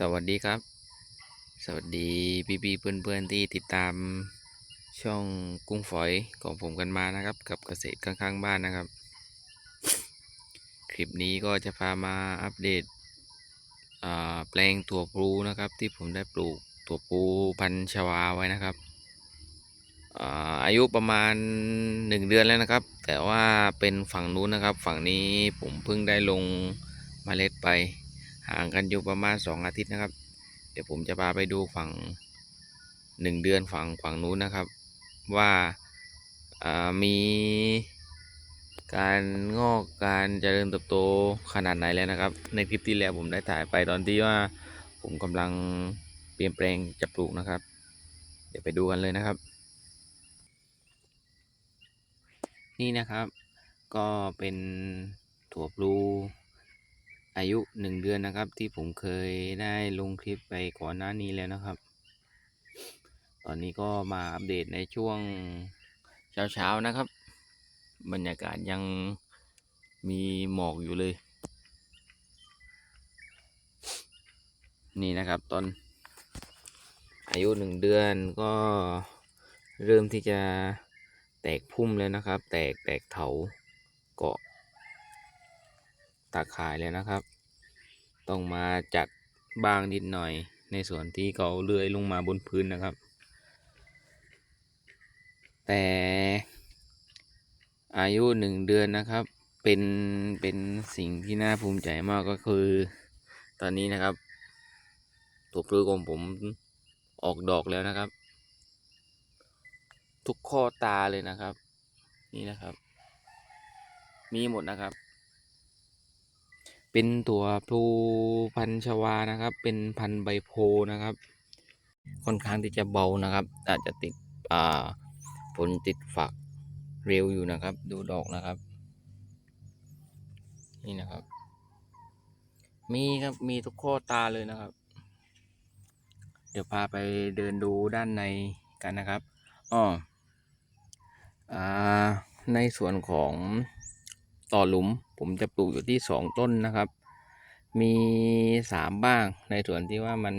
สวัสดีครับ สวัสดีพี่พี่ๆเพื่อนเพื่อนๆที่ติดตามช่องกุ้งฝอยของผมกันมานะครับ กับเกษตรข้างๆบ้านนะครับ คลิปนี้ก็จะพามาอัปเดตแปลงถั่วพลูนะครับ ที่ผมได้ปลูกถั่วพลูพันชวาไว้นะครับอาอายุประมาณหนึ่งเดือนแล้วนะครับ แต่ว่าเป็นฝั่งนู้นนะครับ ฝั่งนี้ผมเพิ่งได้ลงเมล็ดไป ห่างกันอยู่ประมาณสองอาทิตย์นะครับ เดี๋ยวผมจะพาไปดูฝั่งหนึ่งเดือนฝั่งฝั่งนู้นนะครับ ว่าามีการงอกการเจริญเติบโตขนาดไหนแล้วนะครับ ในคลิปที่แล้วผมได้ถ่ายไปตอนที่ว่าผมกำลังเปลี่ยนแปลงจะปลูกนะครับ เดี๋ยวไปดูกันเลยนะครับ นี่นะครับก็เป็นถั่วพลู อายุหนึ่งเดือนนะครับ ที่ผมเคยได้ลงคลิปไปก่อนหน้านี้แล้วนะครับ ตอนนี้ก็มาอัปเดตในช่วงเช้าๆนะครับ บรรยากาศยังมีหมอกอยู่เลย นี่นะครับตอนอายุหนึ่งเดือนก็เริ่มที่จะแตกพุ่มแล้วนะครับ แตกแตกเถาเกาะ ตาข่ายเลยนะครับ ต้องมาจัดบ้างนิดหน่อยในส่วนที่เขาเลื่อยลงมาบนพื้นนะครับ แต่อายุหนึ่งเดือนนะครับ เป็นเป็นสิ่งที่น่าภูมิใจมากก็คือ ตอนนี้นะครับตัวปลือของผมออกดอกแล้วนะครับ ทุกข้อตาเลยนะครับ นี่นะครับ มีหมดนะครับ เป็นตัวพลูพันชวานะครับ เป็นพันใบโพนะครับ ค่อนข้างที่จะเบานะครับ อาจจะติดอ่าผลติดฝักเร็วอยู่นะครับ ดูดอกนะครับ นี่นะครับ มีครับมีทุกข้อตาเลยนะครับ เดี๋ยวพาไปเดินดูด้านในกันนะครับอ้ออ่าในส่วนของ ต่อหลุม ผมจะปลูกอยู่ที่สองต้นนะครับ มีสามบ้างในส่วนที่ว่ามัน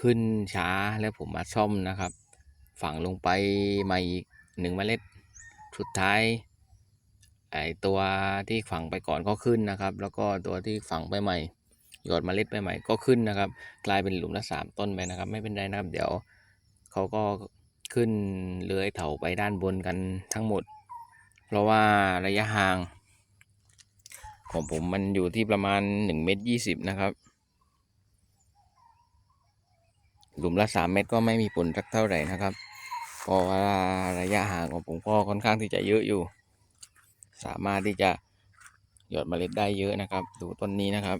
ขึ้นช้าแล้วผมมาซ่อมนะครับ ฝังลงไปใหม่อีกหนึ่งเมล็ด สุดท้ายไอตัวที่ฝังไปก่อนก็ขึ้นนะครับ แล้วก็ตัวที่ฝังไปใหม่ หยอดเมล็ดไปใหม่ก็ขึ้นนะครับ กลายเป็นหลุมละสามต้นไปนะครับ ไม่เป็นไรนะครับ เดี๋ยวเขาก็ขึ้นเลื้อยเถาไปด้านบนกันทั้งหมด เพราะว่าระยะห่าง ของผมมันอยู่ที่ประมาณหนึ่งเมตรยี่สิบนะครับ หลุมละสามเมตรก็ไม่มีผลสักเท่าไหร่นะครับ เพราะว่าระยะห่างของผมก็ค่อนข้างที่จะเยอะอยู่ สามารถที่จะหยอดเมล็ดได้เยอะนะครับ ดูต้นนี้นะครับ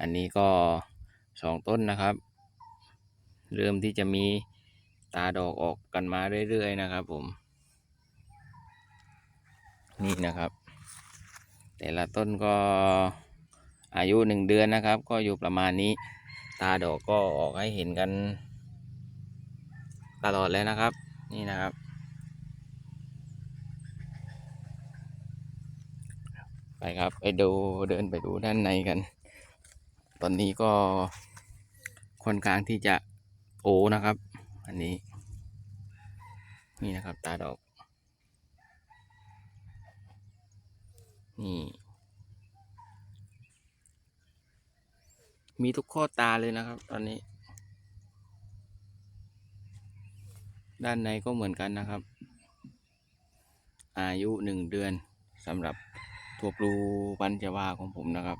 อันนี้ก็สองต้นนะครับ เริ่มที่จะมีตาดอกออกกันมาเรื่อยๆนะครับผม นี่นะครับ แต่ละต้นก็อายุหนึ่งเดือนนะครับ ก็อยู่ประมาณนี้ ตาดอกก็ออกให้เห็นกัน ตลอดเลยนะครับ นี่นะครับ ไปครับไปดูเดินไปดูด้านในกัน ตอนนี้ก็ค่อนข้างที่จะโอนะครับ อันนี้ นี่นะครับตาดอก นี่ มีทุกข้อตาเลยนะครับ ตอนนี้ ด้านในก็เหมือนกันนะครับ อายุหนึ่งเดือนสำหรับตัวปลูปัญจวาของผมนะครับ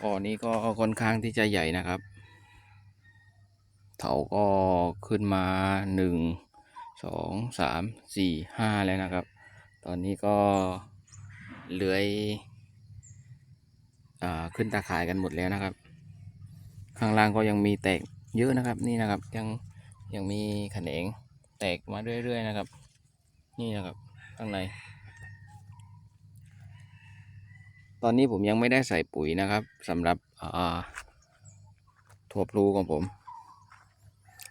ก่อนี้ก็ค่อนข้างที่จะใหญ่นะครับเถาก็ขึ้นมาหนึ่งสองสามสี่ห้าแล้วนะครับ ตอนนี้ก็เลื้อยอขึ้นตาข่ายกันหมดแล้วนะครับ ข้างล่างก็ยังมีแตกเยอะนะครับ นี่นะครับยังยังมีแขนงแตกมาเรื่อยๆนะครับ นี่นะครับข้างใน ตอนนี้ผมยังไม่ได้ใส่ปุ๋ยนะครับสำหรับถั่วพลูของผม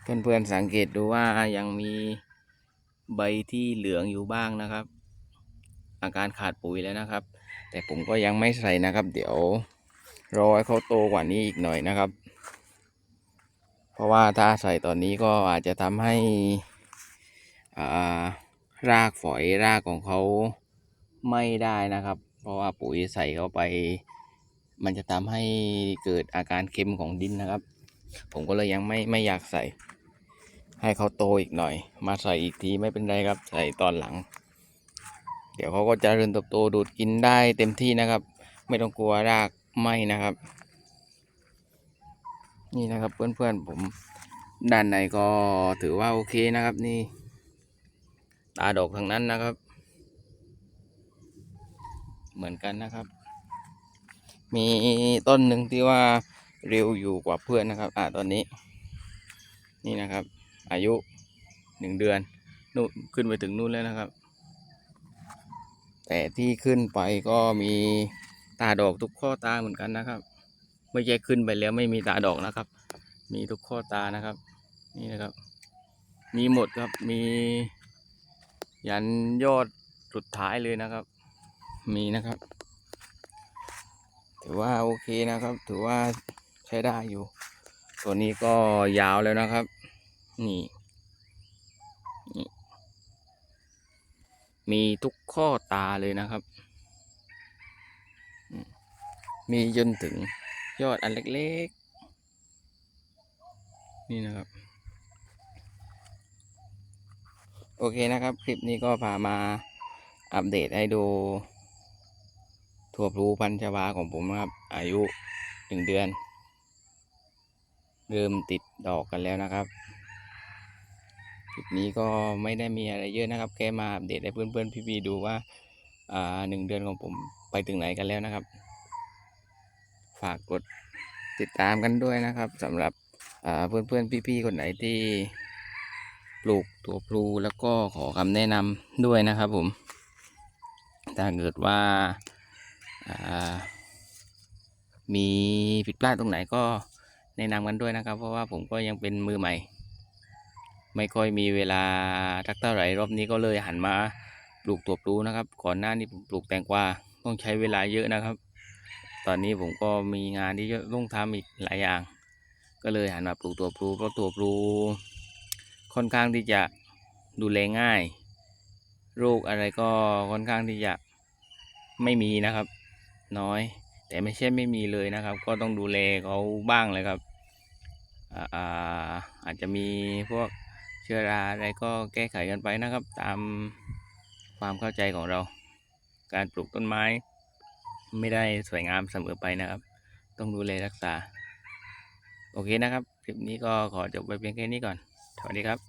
เพื่อนๆสังเกตดูว่ายังมีใบที่เหลืองอยู่บ้างนะครับ อาการขาดปุ๋ยแล้วนะครับ แต่ผมก็ยังไม่ใส่นะครับ เดี๋ยวรอให้เขาโตกว่านี้อีกหน่อยนะครับ เพราะว่าถ้าใส่ตอนนี้ก็อาจจะทำให้อ่ารากฝอยรากของเขาไม่ได้นะครับ เพราะว่าปุ๋ยใส่เข้าไป มันจะทำให้เกิดอาการเค็มของดินนะครับ ผมก็เลยยังไม่ไม่อยากใส่ ให้เขาโตอีกหน่อย มาใส่อีกทีไม่เป็นไรครับ ใส่ตอนหลัง เดี๋ยวเขาก็จะเริญเติบโตดูดกินได้เต็มที่นะครับ ไม่ต้องกลัวรากไหมนะครับ นี่นะครับเพื่อนๆผมด้านในก็ถือว่าโอเคนะครับนี่ตาดอกทั้งนั้นนะครับ เหมือนกันนะครับ มีต้นหนึ่งที่ว่าเร็วอยู่กว่าเพื่อนนะครับ อ่าตอนนี้ นี่นะครับ อายุหนึ่งเดือนนู่นขึ้นไปถึงนู่นแล้วนะครับ แต่ที่ขึ้นไปก็มีตาดอกทุกข้อตาเหมือนกันนะครับ ไม่ใช่ขึ้นไปแล้วไม่มีตาดอกนะครับ มีทุกข้อตานะครับ นี่นะครับ มีหมดครับมียันยอดสุดท้ายเลยนะครับ มีนะครับ ถือว่าโอเคนะครับ ถือว่าใช้ได้อยู่ ตัวนี้ก็ยาวแล้วนะครับ นี่นี่ มีทุกข้อตาเลยนะครับมมีจนถึงยอดอันเล็กๆ นี่นะครับ โอเคนะครับ คลิปนี้ก็พามาอัปเดตให้ดูถั่วพลูพันชวาของผมนะครับ อายุหนึ่งเดือน เริ่มติดดอกกันแล้วนะครับ คลิปนี้ก็ไม่ได้มีอะไรเยอะนะครับ แค่มาอัปเดตให้เพื่อนๆพี่ๆดูว่าอ่าหนึ่งเดือนของผมไปถึงไหนกันแล้วนะครับ ฝากกดติดตามกันด้วยนะครับสำหรับอ่าเพื่อนๆพี่ๆคนไหนที่ปลูกตัวพลูแล้วก็ขอคำแนะนำด้วยนะครับผมถ้าเกิดว่าอ่ามีผิดพลาดตรงไหนก็แนะนำกันด้วยนะครับ เพราะว่าผมก็ยังเป็นมือใหม่ ไม่ค่อยมีเวลาทักเท่าไหร่รอบนี้ก็เลยหันมาปลูกตัวปลูนะครับ ก่อนหน้านี้ผมปลูกแตงกวาต้องใช้เวลาเยอะนะครับ ตอนนี้ผมก็มีงานที่จะต้องทำอีกหลายอย่าง ก็เลยหันมาปลูกตัวปลูเพราะตัวปลูค่อนข้างที่จะดูแลง่าย โรคอะไรก็ค่อนข้างที่จะไม่มีนะครับ น้อย แต่ไม่ใช่ไม่มีเลยนะครับ ก็ต้องดูแลเขาบ้างเลยครับอาอาอาจจะมีพวก ชื้อราอะไรก็แก้ไขกันไปนะครับ ตามความเข้าใจของเรา การปลูกต้นไม้ ไม่ได้สวยงามเสมอไปนะครับ ต้องดูแลรักษา โอเคนะครับ คลิปนี้ก็ขอจบไปเพียงแค่นี้ก่อน สวัสดีครับ